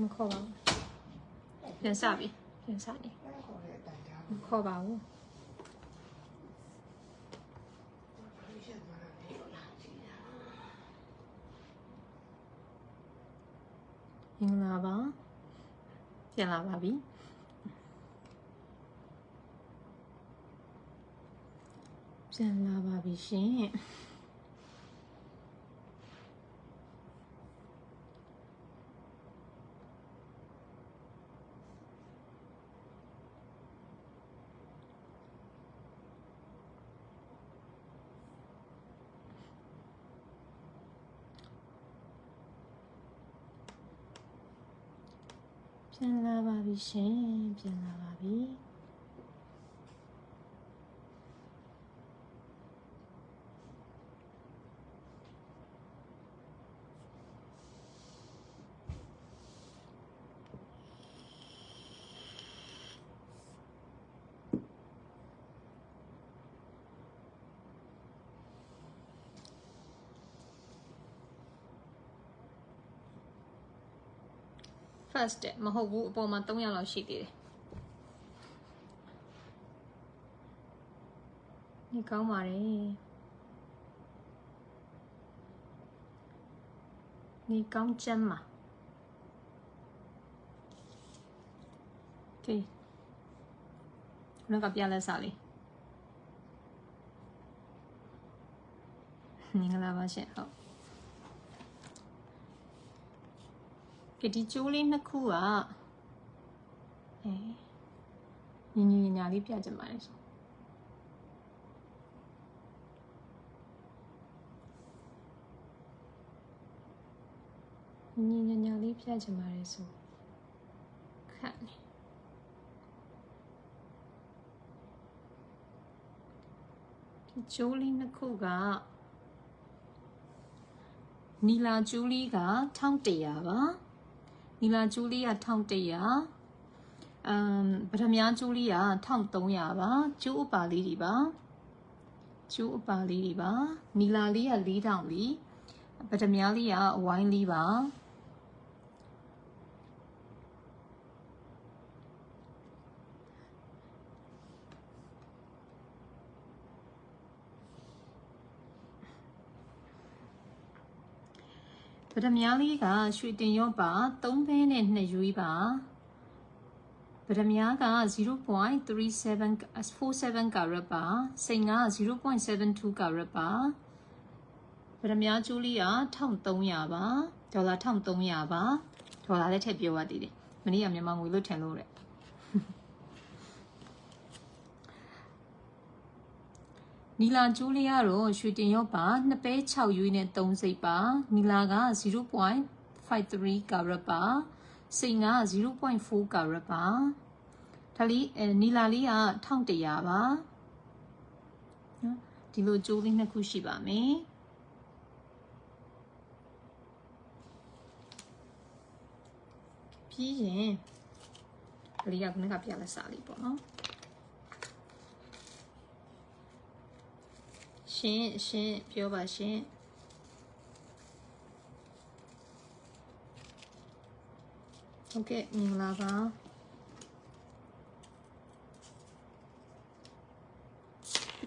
မခေါ်ပါဘူးပြန်စပြီပြန်စနေအဲ့ခေါ်တဲ့အတိုင်းဒါမခေါ်ပါဘူးကိုရှက်သွားတာလေလာကြည့်ရမင်္ဂလာပါပြန်လာပါပြီပြန်လာပါပြီရှင် ပြန်လာပါပြီရှင်ပြန်လာပါပြီ ဖတ်တယ်မဟုတ်ဘူးအပေါ်မှာ300လောက်ရှိသေးတယ်ဒီကောင်းပါတယ်ဒီကောင်းချမ်းမှာကဲနောက်ကပြလက်စားလေးမင်္ဂလာပါရှင်ဟုတ် ကဒီကျိုးလေးနှစ်ခုကအဲညီညီညာလေးပြကြမှာလေဆိုညီညီညာညာလေးပြကြမှာလေဆိုခက်နေဒီကျိုးလေးနှစ်ခုကနီလာကျူးလေးက1100ပါ နီလာကျူးလေးက1100အမ်ပထမကျူးလေးက1300ပါကျူးဥပါလေးတွေပါကျူးဥပါလေးတွေပါနီလာလေးက4000လီပထမလေးကဝိုင်းလေးပါ ပထမလေးကရွှေတင်ရော့ပါ3ဘဲနဲ့2ရွေးပါပထမက0.37 47 carat ပါစိန်က0.72 carat ပါပထမကျူးလေးက1300ပါဒေါ်လာ1300ပါဒေါ်လာလည်းထည့်ပြောရသေးတယ်မနေ့ကမြန်မာငွေလို့ထင်လို့တဲ့ နီလာကျူးလေးကတော့ရွှေတင်ရော့ပါ2ပဲ6ရွေးနဲ့3စိတ်ပါနီလာက0.53 carat ပါစိန်က0.4 carat ပါဒါလေးအဲနီလာလေးက1100ပါနော်ဒီလိုကျိုးလေးနှစ်ခုရှိပါမယ်ပြီးရင်ကလေးကခုနကပြလက်စာလေးပေါ့နော် ရှင်ရှင်ပြောပါရှင်ဟုတ်ကဲ့မင်္ဂလာပါ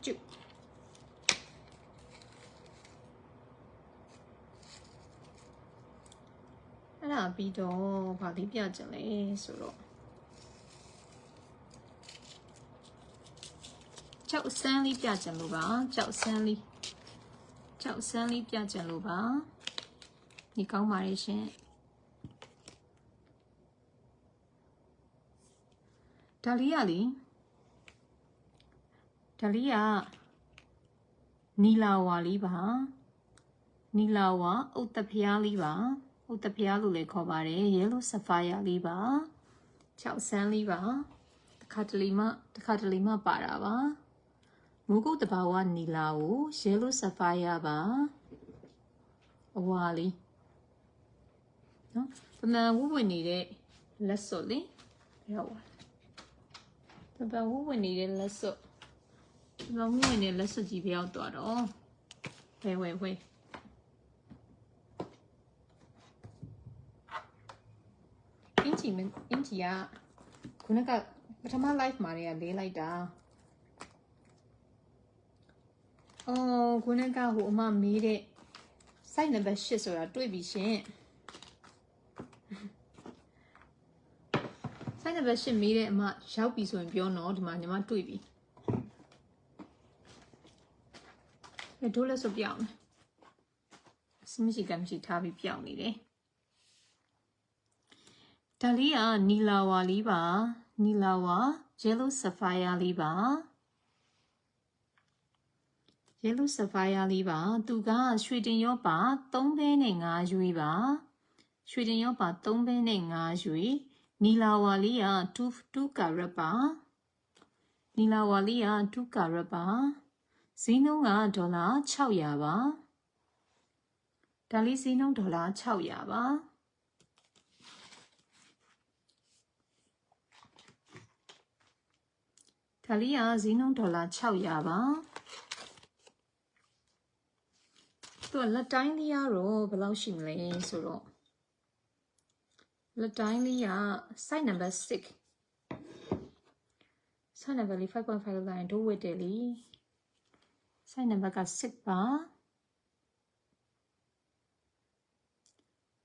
ကျုပ်အဲ့ဒါပြီးတော့ဗာလေးပြကြလဲဆိုတော့ ကြောက်ဆန်းလေးပြကြလို့ပါကြောက်ဆန်းလေးကြောက်ဆန်းလေးပြကြလို့ပါဒီကောင်းပါရဲ့ရှင်ဒါလေးရလေဒါလေးကနီလာဝါလေးပါနီလာဝါဥတ္တဖျားလေးပါဥတ္တဖျားလို့လည်းခေါ်ပါတယ်ရဲလိုဆဖာယာလေးပါ6ဆန်းလေးပါတစ်ခါတလေမှတစ်ခါတလေမှပါတာပါ မူကုတ်တဘာဝနီလာကိုရဲလိုဆဖာယာပါအဝါလေးနော်ပမာဝဝဝင်နေတဲ့လက်စွပ်လေးရောက်ပါပမာဝဝဝင်နေတဲ့လက်စွပ်ပမာဝဝဝင်နေတဲ့လက်စွပ်ကြီးပြောက်သွားတော့ဝဲဝဲဝဲဂျီမအင်ဂျီကခုနကပထမ live မှာတွေကလေးလိုက်တာ အော်ခုနကဟိုအမမေးတဲ့ site number 8ဆိုတာတွေ့ပြီရှင် site number 8မေးတဲ့အမရောက်ပြီဆိုရင်ပြောနော်ဒီမှာညီမတွေ့ပြီအဲဒိုးလဲဆိုပြောင်းမယ်စမရှိကမရှိထားပြီးပြောင်းနေတယ်ဒါလေးကနီလာဝါလေးပါနီလာဝါ yellow sapphire လေးပါ yellow sapphire လေးပါသူကရွှေတင်ရောပါ3ဘဲနဲ့5ရွေးပါရွှေတင်ရောပါ3ဘဲနဲ့5ရွေးနီလာဝါလေးက2 2 carat ပါနီလာဝါလေးက2 carat ပါဈေးနှုန်းကဒေါ်လာ600ပါဒါလေးဈေးနှုန်းဒေါ်လာ600ပါဒါလေးကဈေးနှုန်းဒေါ်လာ600ပါ သူကလက်တိုင်းလေးကတော့ဘယ်လောက်ရှိမလဲဆိုတော့လက်တိုင်းလေးက site number 6 site number လေး5.5လိုင်းတို့ဝတ်တယ်လी site number က6ပါ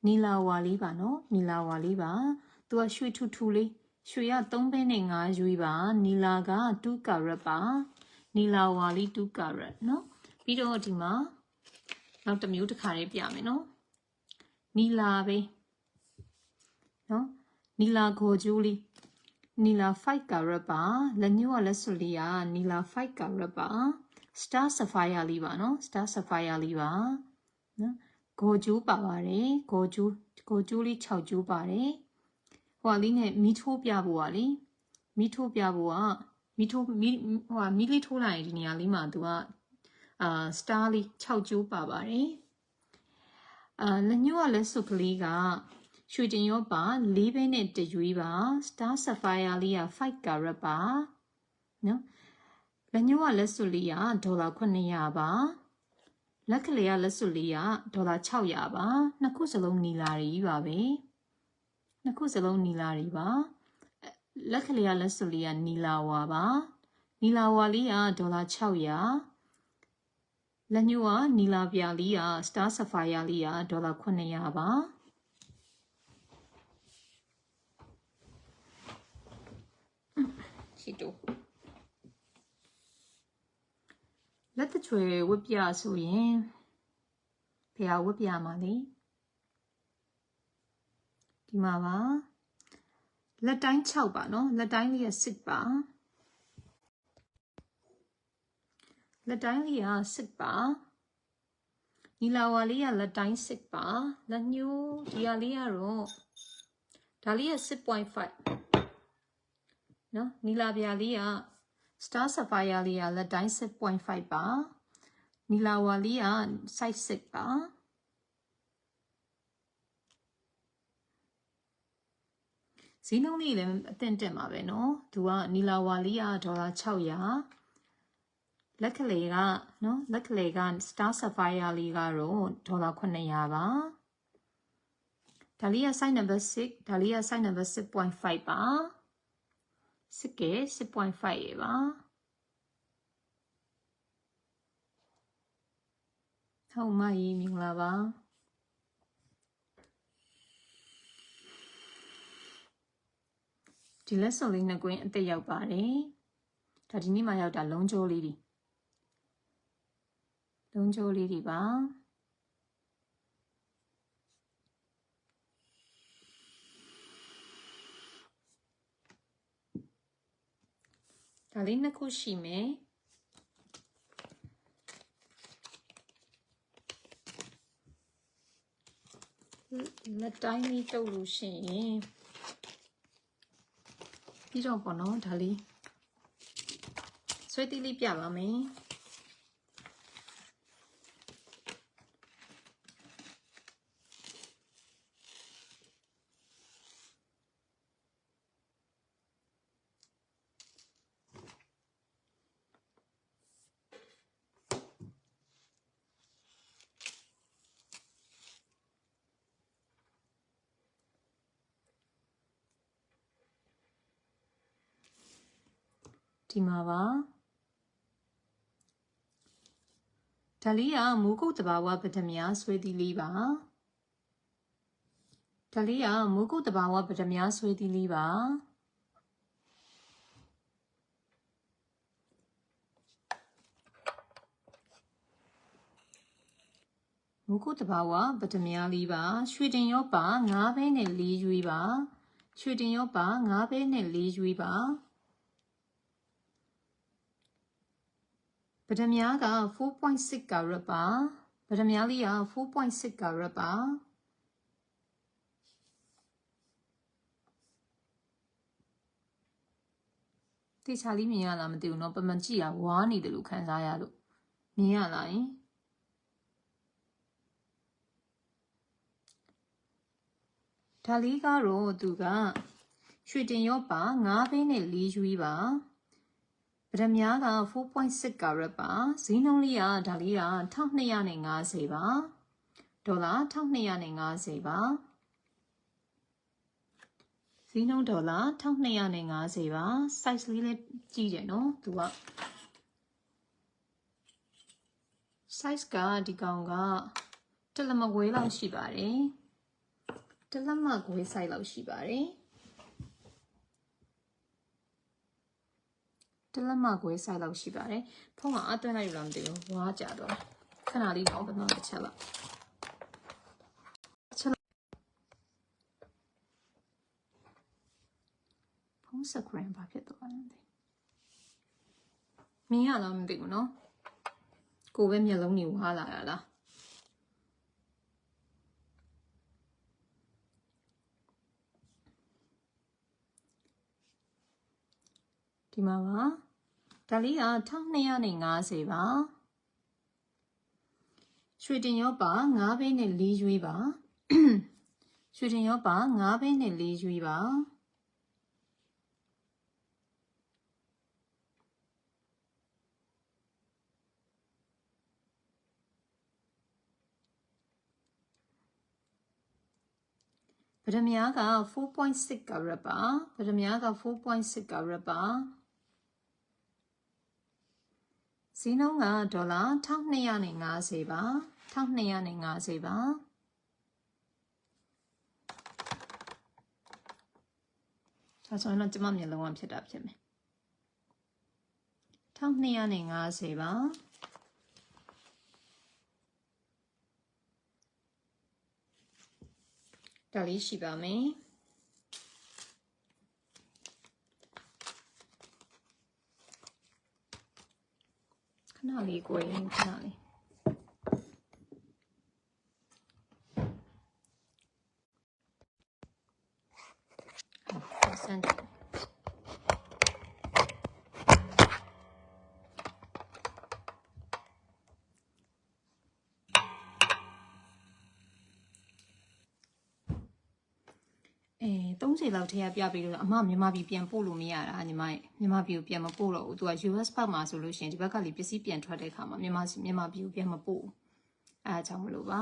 နီလာဝါလေးပါနော်နီလာဝါလေးပါသူကရွှေထူထူလေးရွှေရ3ဘဲနဲ့5ရွေးပါနီလာက2 carat ပါနီလာဝါလေး2 carat နော်ပြီးတော့ဒီမှာ နောက်တစ်မျိုးတစ်ခါလေးပြမယ်နော်နီလာပဲနော်နီလာခေါ်ကျိုးလေးနီလာ5 carat ပါလက်ညှိုးကလက်စွပ်လေးကနီလာ5 carat ပါ star sapphire လေးပါနော် star sapphire လေးပါနော်ဂိုကျိုးပါပါတယ်ဂိုကျိုးဂိုကျိုးလေး6ကျိုးပါတယ်ဟိုလေးနဲ့မီးထိုးပြဖို့ပါလေမီးထိုးပြဖို့ကမီးထိုးမီးဟိုမီးလေးထိုးလိုက်ရင်ဒီနေရာလေးမှာသူက အာစတားလေး6ကျိုးပါပါတယ်အာလက်ညှိုးကလည်းစုပ်ကလေးကရွှေတင်ရောပါ၄ဘဲနဲ့တရွေးပါ star sapphire လေးက5 carat ပါနော်လက်ညှိုးကလက်စွပ်လေးကဒေါ်လာ900ပါလက်ကလေးကလက်စွပ်လေးကဒေါ်လာ600ပါနှစ်ခုစလုံးနီလာတွေပါပဲနှစ်ခုစလုံးနီလာတွေပါလက်ကလေးကလက်စွပ်လေးကနီလာဝါပါနီလာဝါလေးကဒေါ်လာ600 လက်ညှိုးကနီလာပြာလေးက star sapphire လေးကဒေါ်လာ900ပါရှိတော့လက်တချွေဝတ်ပြဆိုရင်ဖះဝတ်ပြမှာလေဒီမှာပါလက်တိုင်း6ပါနော်လက်တိုင်းလေးက6ပါ လက်တိုင်းလေးက6ပါနီလာဝါလေးကလက်တိုင်း6ပါလက်ညှိုးဒီဟာလေးကတော့ဒါလေးက6.5နော်နီလာပြာလေးက star sapphire လေးကလက်တိုင်း6.5ပါနီလာဝါလေးက size 6ပါဈေးနှုန်းလေးလည်းအသင့်တက်မှာပဲเนาะသူကနီလာဝါလေးကဒေါ်လာ600 လက်ကလေးကနော်လက်ကလေးက star sapphire လေးကတော့ဒေါ်လာ900ပါဒါလေးက size number 6ဒါလေးက size number 6.5ပါ6က6.5ရေပါဟုတ်မကြီးမင်္ဂလာပါဒီလက်စုံလေးနှစ်ကွင်းအသက်ရောက်ပါတယ်ဒါဒီနေ့မှရောက်တာလုံးကျိုးလေးတွေ လုံးကျိုးလေးတွေပါဒါလေးနှစ်ခုရှိမယ်လက်တိုင်းလေးတုပ်လို့ရှိရင်ပြီးတော့ပေါ့နော်ဒါလေးဆွဲတိလေးပြပါမယ် ဒီမှာပါဒါလေးကမူကုတ်တဘာဝပထမဆွေးသီးလေးပါဒါလေးကမူကုတ်တဘာဝပထမဆွေးသီးလေးပါမူကုတ်တဘာဝပထမလေးပါရွှေတင်ရောပါ၅ဘဲနဲ့၄ရွေးပါရွှေတင်ရောပါ၅ဘဲနဲ့၄ရွေးပါ ပထမက4.6 carat ပါပထမလေးက4.6 carat ပါတေချာလေးမြင်ရလားမသိဘူးเนาะပမန်ကြည့်ရဝါနေတယ်လို့ခံစားရလို့မြင်ရလားယင်ဒါလေးကတော့သူကရွှေတင်ရောပါ9ဘင်းနဲ့4ရွေးပါ ပထမက4.6 carat ပါဈေးနှုန်းလေးကဒါလေးက1250ပါဒေါ်လာ1250ပါဈေးနှုန်းဒေါ်လာ1250ပါ size လေးလည်းကြီးတယ်နော်သူက size ကဒီကောင်ကတစ်လက်မခွဲလောက်ရှိပါတယ်တစ်လက်မခွဲ size လောက်ရှိပါတယ် တစ်လက်မခွဲ size လောက်ရှိပါတယ်ဖုန်းကအသွင်းလိုက်လို့လားမသိဘူးဝါကြတော့ခဏလေးတော့ဘယ်မှာတစ်ချက်လောက်ချက်လောက်ဖုန်းစကရင်ဘာဖြစ်သွားလဲမသိဘူးမြင်ရလားမသိဘူးနော်ကိုပဲမျက်လုံးတွေဝါလာရလား ဒီမှာပါဒါလေးက1250ပါရွှေတင်ရောပါ9ဘိန်းနဲ့4ရွေးပါရွှေတင်ရောပါ9ဘိန်းနဲ့4ရွေးပါပထမက4.6 carat ပါပထမက4.6 carat ပါ ဈေးနှုန်းကဒေါ်လာ1250ပါ1250ပါဒါဆိုရင်တော့ကျမမျက်လုံးကဖြစ်တာဖြစ်မယ်1250ပါဒါလေးရှိပါမယ် ခဏလေးကိုရင်ခဏလေးဟုတ် 30လောက်ထည့်ရပြပြီးတော့အမမြန်မာပြည်ပြန်ပို့လို့မရတာညီမရဲ့မြန်မာပြည်ကိုပြန်မပို့တော့ဘူးသူက US ဘက်မှာဆိုလို့ရှိရင်ဒီဘက်ကလေပစ္စည်းပြန်ထွက်တဲ့အခါမှာမြန်မာမြန်မာပြည်ကိုပြန်မပို့ဘူးအဲအကြောင်းမလို့ပါ